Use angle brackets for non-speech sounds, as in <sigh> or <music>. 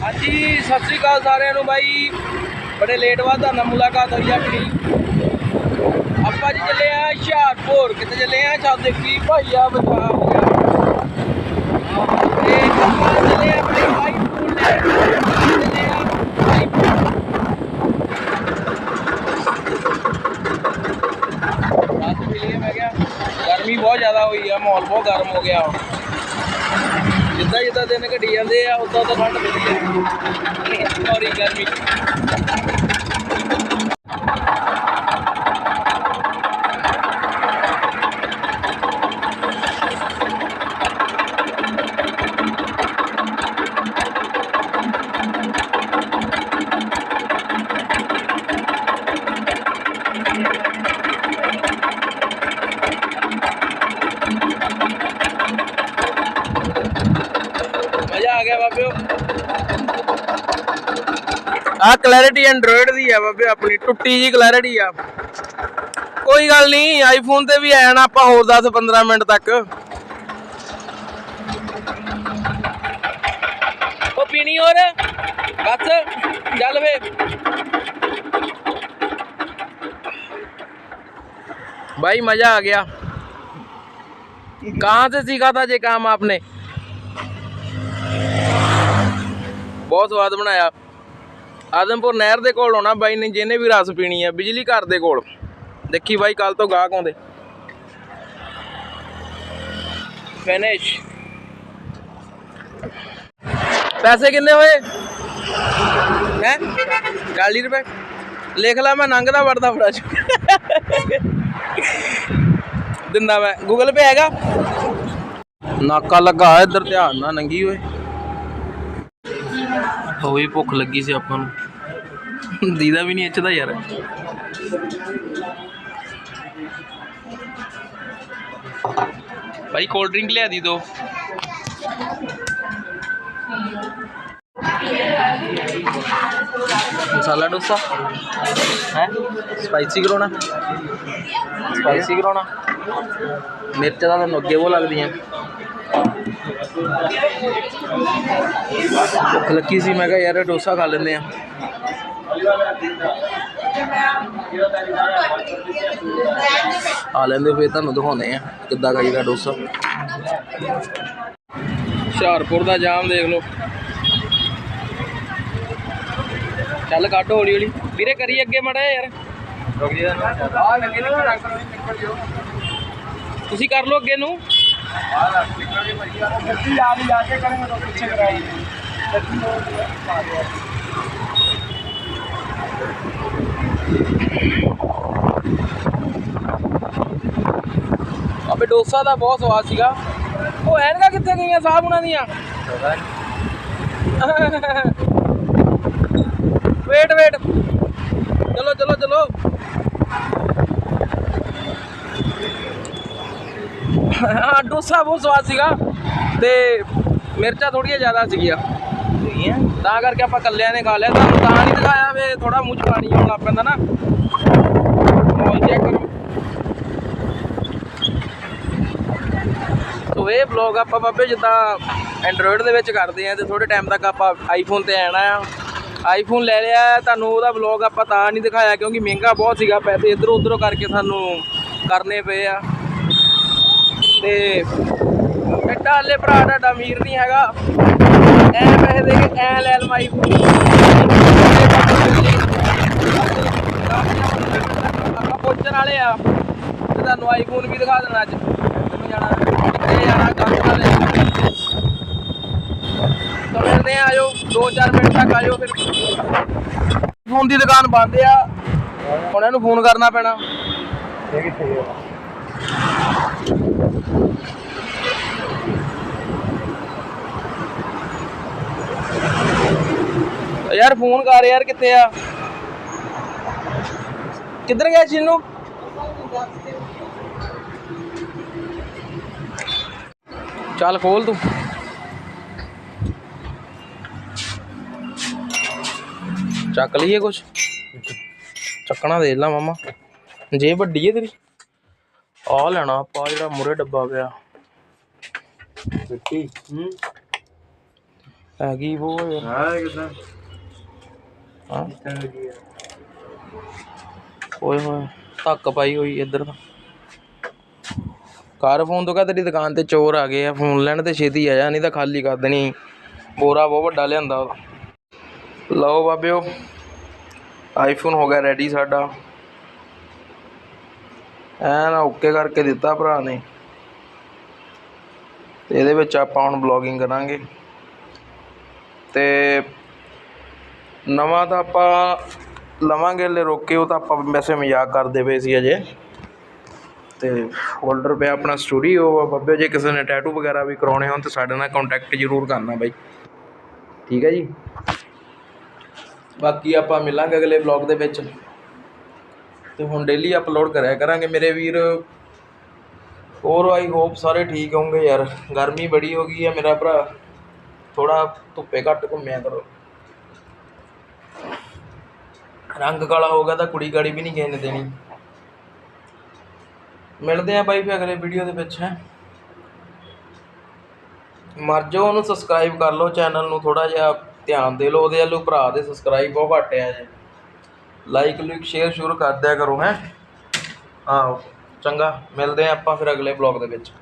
ਹਾਂਜੀ, ਸਤਿ ਸ੍ਰੀ ਅਕਾਲ ਸਾਰਿਆਂ ਨੂੰ ਬਾਈ। ਬੜੇ ਲੇਟ ਬਾਅਦ ਤੁਹਾਨੂੰ ਮੁਲਾਕਾਤ ਹੋਈ ਆਪਣੀ। ਆਪਾਂ ਜੀ ਚੱਲੇ ਆ ਹੁਸ਼ਿਆਰਪੁਰ। ਕਿੱਥੇ ਚੱਲੇ ਆ? ਚੱਲ ਦੇਖੀ ਭਾਈਆ ਬਤਾ ਤੇ ਆਪਾਂ ਚੱਲੇ ਆ ਆਪਣੇ ਭਾਈ ਫੂਲ ਚੱਲੇ ਆ ਭਾਈ ਰਾਤ ਮਿਲੀ ਮੈਂ ਕਿਹਾ ਗਰਮੀ ਬਹੁਤ ਜ਼ਿਆਦਾ ਹੋਈ ਆ, ਮਾਹੌਲ ਬਹੁਤ ਗਰਮ ਹੋ ਗਿਆ ਜਿੱਦਾਂ ਜਿੱਦਾਂ ਦਿਨ ਘਟੀ ਜਾਂਦੇ ਆ ਉਦਾਂ ਉਦਾਂ ਠੰਡ ਵਧੀ ਆ। ਸੌਰੀ ਗਰਮੀ। ਆ ਗਿਆ ਬਾਬਿਓ ਆ ਕਲੈਰਿਟੀ ਐਂਡਰੋਇਡ ਦੀ ਆ ਬਾਬਿਓ ਆਪਣੀ ਟੁੱਟੀ ਜੀ ਕਲੈਰਿਟੀ ਆ ਕੋਈ ਗੱਲ ਨਹੀਂ ਆਈਫੋਨ ਤੇ ਵੀ ਆਇਆ ਨਾ ਆਪਾਂ ਹੋਰ 10 15 ਮਿੰਟ ਤੱਕ ਉਹ ਪੀਣੀ ਹੋਰ ਬਸ ਚੱਲ ਵੇ भाई मजा आ गया कहाँ से सीखा था ये काम आपने ਬਹੁਤ ਸਵਾਦ ਬਣਾਇਆ। ਆਦਮਪੁਰ ਨਹਿਰ ਦੇ ਕੋਲ ਹੋਣਾ ਬਾਈ ਨੇ, ਜਿਹਨੇ ਵੀ ਰਸ ਪੀਣੀ ਆ, ਬਿਜਲੀ ਘਰ ਦੇ ਕੋਲ। ਦੇਖੀ ਬਾਈ ਕੱਲ ਤੋਂ ਗਾਹਕ ਆਉਂਦੇ। ਫਿਨਿਸ਼ ਪੈਸੇ ਕਿੰਨੇ ਹੋਏ? ਹੈ? 40 ਰੁਪਏ। ਲਿਖ ਲਾ, ਮੈਂ ਨੰਗਦਾ ਵੜਦਾ ਫੜਾ ਚੁੱਕਾ। ਦਿੰਦਾ ਮੈਂ। ਗੂਗਲ ਪੇ ਹੈਗਾ? ਨਾਕਾ ਲੱਗਾ ਇੱਧਰ, ਧਿਆਨ ਨਾਲ ਨੰਗੀ ਓਏ ਹੋਈ ਭੁੱਖ ਲੱਗੀ ਸੀ ਆਪਾਂ ਨੂੰ। ਦੀਦਾ ਵੀ ਨਹੀਂ ਇੱਚਦਾ ਯਾਰ। ਭਾਈ ਕੋਲਡ ਡਰਿੰਕ ਲਿਆ ਦੀ ਦੋ। ਮਸਾਲਾ ਡੋਸਾ। ਹੈ? ਸਪਾਈਸੀ ਕਰਾਉਣਾ ਸਪਾਈਸੀ ਕਰਾਉਣਾ ਮਿਰਚ ਦਾ ਤੁਹਾਨੂੰ ਅੱਗੇ ਉਹ ਲੱਗਦੀਆਂ। ਭੁੱਖ ਲੱਗੀ ਸੀ ਮੈਂ ਕਿਹਾ ਯਾਰ ਡੋਸਾ ਖਾ ਲੈਂਦੇ ਆ ਆ ਲੈਂਦੇ ਫੇਰ ਤੁਹਾਨੂੰ ਦਿਖਾਉਂਦੇ ਆ ਕਿੱਦਾਂ ਖਾਈਦਾ ਡੋਸਾ। ਹੁਸ਼ਿਆਰਪੁਰ ਦਾ ਜਾਮ ਦੇਖ ਲਓ। ਚੱਲ ਕੱਢ ਹੌਲੀ ਹੌਲੀ। ਵੀਰੇ ਕਰੀ ਅੱਗੇ ਮੜਾ ਯਾਰ। ਰੁਕ ਜਾ ਆ ਲੱਗੇ ਨਾ ਨਿਕਲ ਜਿਓ। ਤੁਸੀਂ ਕਰ ਲਓ ਅੱਗੇ ਨੂੰ। ਗੱਡੀ ਆ ਵੀ ਆ ਕੇ ਕਰਾਂਗੇ ਤਾਂ ਪਿੱਛੇ ਕਰਾਈ ਅਬੇ ਡੋਸਾ ਦਾ ਬਹੁਤ ਸਵਾਦ ਸੀਗਾ। ਉਹ ਐਨਕਾਂ ਕਿੱਥੇ ਗਈਆਂ ਸਾਹਿਬ ਉਹਨਾਂ ਦੀਆਂ? <laughs> ਵੇਟ ਵੇਟ ਚਲੋ ਚਲੋ ਚਲੋ। ਹਾਂ ਡੋਸਾ ਬਹੁਤ ਸਵਾਦ ਸੀਗਾ ਤੇ ਮਿਰਚਾਂ ਥੋੜੀਆਂ ਜ਼ਿਆਦਾ ਸੀਗੀਆਂ। ਤਾਂ ਕਰਕੇ ਆਪਾਂ ਕੱਲਿਆਂ ਨੇ ਖਾ ਲਿਆ। ਤੁਹਾਨੂੰ ਤਾਂ ਨਹੀਂ ਦਿਖਾਇਆ ਵੇ ਥੋੜਾ ਮੂੰਹ ਚ ਪਾਣੀ ਆਉਣ ਲੱਗ ਪੈਂਦਾ ਨਾ। ਮੌਲ ਚੈੱਕ ਕਰੋ। ਸੋ ਇਹ ਵਲੌਗ ਆਪਾਂ ਬਾਬੇ ਜਿੱਦਾਂ ਐਂਡਰੋਇਡ ਦੇ ਵਿੱਚ ਕਰਦੇ ਆ ਤੇ ਥੋੜੇ ਟਾਈਮ ਤੱਕ ਆਪਾਂ ਆਈਫੋਨ ਤੇ ਆਣਾ ਆ। ਆਈਫੋਨ ਲੈ ਲਿਆ ਤੁਹਾਨੂੰ ਉਹਦਾ ਵਲੌਗ ਆਪਾਂ ਤਾਂ ਨਹੀਂ ਦਿਖਾਇਆ ਕਿਉਂਕਿ ਮਹਿੰਗਾ ਬਹੁਤ ਸੀਗਾ। ਪੈਸੇ ਇਧਰੋਂ ਉਧਰੋਂ ਕਰਕੇ ਸਾਨੂੰ ਕਰਨੇ ਪਏ ਆ। ਤੇ ਐਡਾ ਹਲੇ ਭਰਾ ਤੁਹਾਡਾ ਅਮੀਰ ਨਹੀਂ ਹੈਗਾ। ਐ ਪੈਸੇ ਦੇ ਕੇ ਐ ਲੈ ਲਵਾਈ ਪਹੁੰਚਣ ਵਾਲੇ ਆ। ਤੇ ਤੁਹਾਨੂੰ ਆਈਫੋਨ ਵੀ ਦਿਖਾ ਦੇਣਾ ਅੱਜ। ਮੈਨੂੰ ਜਾਣਾ? ਕਿੱਥੇ ਜਾਣਾ? ਕੰਮ ਵਾਲੇ ਤਾਂ ਮਿਲਦੇ ਆ ਆਜੋ। 2-4 ਮਿੰਟ ਤੱਕ ਆਜੋ ਫਿਰ। ਫੋਨ ਦੀ ਦੁਕਾਨ ਬੰਦ ਆ। ਹੁਣ ਇਹਨੂੰ ਫੋਨ ਕਰਨਾ ਪੈਣਾ। ਯਾਰ ਫੋਨ ਕਰ ਯਾਰ ਕਿੱਥੇ ਆ? ਕਿੱਧਰ ਗਿਆ ਚਿੰਨੂ? ਚੱਲ ਖੋਲ ਤੂੰ। ਚੱਕ ਲਈਏ ਕੁਛ। ਚੱਕਣਾ ਦੇ ਲਾ ਮਾਮਾ। ਜੇ ਵੱਡੀ ਹੈ ਤੇਰੀ। ਆ ਲੈਣਾ ਆਪਾਂ ਜਿਹੜਾ ਮੁਰੇ ਡੱਬਾ ਪਿਆ। ਮਿੱਟੀ ਹੂੰ। ਹੈਗੀ ਉਹ ਯਾਰ ਹਾਂ ਕਿਦਾਂ? ਹਾਂ। ਓਏ ਹੋਏ, ਧੱਕ ਪਾਈ ਹੋਈ ਇੱਧਰ ਤਾਂ। ਕਾਰ ਫੋਨ ਤੋਂ ਕਹ ਤੇਰੀ ਦੁਕਾਨ ਤੇ ਚੋਰ ਆ ਗਏ ਆ, ਫੋਨ ਲੈਣ ਤੇ ਛੇਤੀ ਆ ਜਾ, ਨਹੀਂ ਤਾਂ ਖਾਲੀ ਕਰ ਦੇਣੀ। ਬੋਰਾ ਬਹੁਤ ਵੱਡਾ ਲਿਆਂਦਾ ਉਹਦਾ। ਲਓ ਬਾਬਿਓ ਆਈਫੋਨ ਹੋ ਗਿਆ ਰੈਡੀ ਸਾਡਾ। ਐਨ ਓਕੇ ਕਰਕੇ ਦਿੱਤਾ ਭਰਾ ਨੇ। ਤੇ ਇਹਦੇ ਵਿੱਚ ਆਪਾਂ ਹੁਣ ਬਲੌਗਿੰਗ ਕਰਾਂਗੇ। ਤੇ ਨਵਾਂ ਤਾਂ ਆਪਾਂ ਲਵਾਂਗੇ ਲੈ ਰੋਕ ਕੇ ਉਹ ਤਾਂ ਆਪਾਂ ਵੈਸੇ ਮਜ਼ਾਕ ਕਰਦੇ ਪਏ ਸੀ ਅਜੇ। ਅਤੇ ਹੋਲਡਰ ਪਿਆ ਆਪਣਾ ਸਟੂਡੀਓ ਆ ਬੱਬੇ ਜੇ ਕਿਸੇ ਨੇ ਟੈਟੂ ਵਗੈਰਾ ਵੀ ਕਰਵਾਉਣੇ ਹੋਣ ਤਾਂ ਸਾਡੇ ਨਾਲ ਕੰਟੈਕਟ ਜ਼ਰੂਰ ਕਰਨਾ ਬਾਈ। ਠੀਕ ਹੈ ਜੀ? ਬਾਕੀ ਆਪਾਂ ਮਿਲਾਂਗੇ ਅਗਲੇ ਵਲੌਗ ਦੇ ਵਿੱਚ। ਤੇ ਹੁਣ ਡੇਲੀ ਅਪਲੋਡ ਕਰਿਆ ਕਰਾਂਗੇ ਮੇਰੇ ਵੀਰ। ਹੋਰ ਆਈ ਹੋਪ ਸਾਰੇ ਠੀਕ ਹੋਣਗੇ ਯਾਰ। ਗਰਮੀ ਬੜੀ ਹੋ ਗਈ ਹੈ ਮੇਰਾ ਭਰਾ। ਥੋੜਾ ਧੁੱਪੇ ਘੱਟ ਘੁੰਮਿਆ ਕਰੋ। ਰੰਗ ਕਾਲਾ ਹੋ ਗਿਆ ਤਾਂ ਕੁੜੀ ਗਾੜੀ ਵੀ ਨਹੀਂ ਕਿਸੇ ਨੇ ਦੇਣੀ। ਮਿਲਦੇ ਆ ਬਾਈ ਫਿਰ ਅਗਲੇ ਵੀਡੀਓ ਦੇ ਵਿੱਚ, ਹੈ। ਮਰ ਜਾਓ ਉਹਨੂੰ ਸਬਸਕ੍ਰਾਈਬ ਕਰ ਲਓ ਚੈਨਲ ਨੂੰ ਥੋੜਾ ਜਿਹਾ ਧਿਆਨ ਦੇ ਲਓ, ਉਹਦੇ ਵੱਲੋਂ ਭਰਾ ਦੇ ਸਬਸਕ੍ਰਾਈਬ ਬਹੁਤ ਘੱਟ ਆ ਜੇ। ਲਾਈਕ ਲੁਈਕ ਸ਼ੇਅਰ ਸ਼ੁਰੂ ਕਰ ਦਿਆ ਕਰੋ, ਹੈ। ਆਹੋ, ਚੰਗਾ, ਮਿਲਦੇ ਆ ਆਪਾਂ ਫਿਰ ਅਗਲੇ ਬਲੌਗ ਦੇ ਵਿੱਚ।